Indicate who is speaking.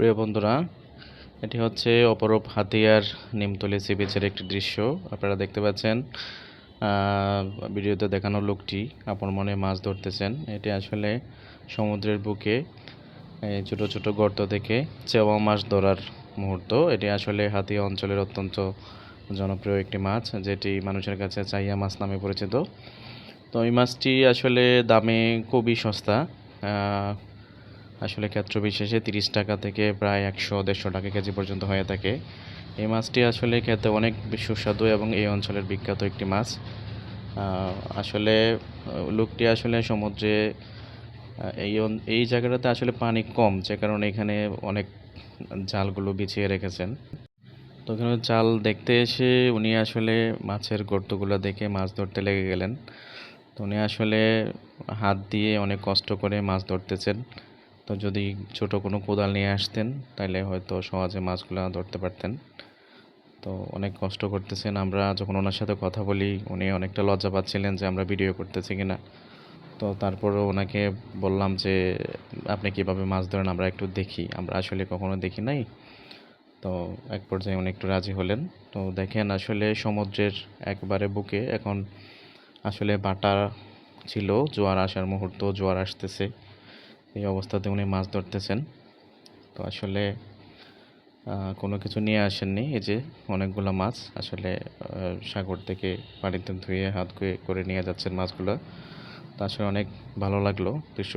Speaker 1: প্রিয় বন্ধুরা, এটি হচ্ছে অপরূপ হাতিয়ার নিমতলি সি বিচের একটি দৃশ্য। আপনারা দেখতে পাচ্ছেন ভিডিওতে দেখানো লোকটি আপন মনে মাছ ধরতেছেন। এটি আসলে সমুদ্রের বুকে ছোট ছোট গর্ত থেকে চেওয়া মাছ ধরার মুহূর্ত। এটি আসলে হাতিয়া অঞ্চলের অত্যন্ত জনপ্রিয় একটি মাছ, যেটি মানুষের কাছে চাইয়া মাছ নামে পরিচিত। তো এই মাছটি আসলে দামে খুবই সস্তা আসলে ক্ষেত্র বিশেষে তিরিশ টাকা থেকে প্রায় একশো, দেড়শো টাকা কেজি পর্যন্ত হয়ে থাকে। এই মাছটি আসলে খেতে অনেক সুস্বাদু এবং এই অঞ্চলের বিখ্যাত একটি মাছ। আসলে লোকটি আসলে সমুদ্রে এই এই জায়গাটাতে আসলে পানি কম, যে কারণে এখানে অনেক জালগুলো বিছিয়ে রেখেছেন। তো এখানে জাল দেখতে এসে উনি আসলে মাছের গর্তগুলো দেখে মাছ ধরতে লেগে গেলেন। তো উনি আসলে হাত দিয়ে অনেক কষ্ট করে মাছ ধরতেছেন। তো যদি ছোট কোনো কোদাল নিয়ে আসতেন তাহলে হয়তো সহজে মাছগুলো ধরতে পারতেন। তো অনেক কষ্ট করতেছেন। আমরা যখন ওনার সাথে কথা বলি, উনি অনেকটা লজ্জা পাচ্ছিলেন যে আমরা ভিডিও করতেছি কিনা। তো তারপরও ওনাকে বললাম যে, আপনি কীভাবে মাছ ধরেন? আমরা একটু দেখি। আমরা আসলে কখনো দেখি নাই। তো এক পর্যায়ে উনি একটু রাজি হলেন। তো দেখেন, আসলে সমুদ্রের একবারে বুকে এখন আসলে বাটা ছিল, জোয়ার আসার মুহূর্ত, জোয়ার আসতেছে। এই অবস্থাতে উনি মাছ ধরতেছেন। তো আসলে কোনো কিছু নিয়ে আসেননি। এই যে অনেকগুলো মাছ আসলে সাগর থেকে পানিতে ধুয়ে, হাত করে নিয়ে যাচ্ছেন মাছগুলো। তো আসলে অনেক ভালো লাগল। দৃশ্য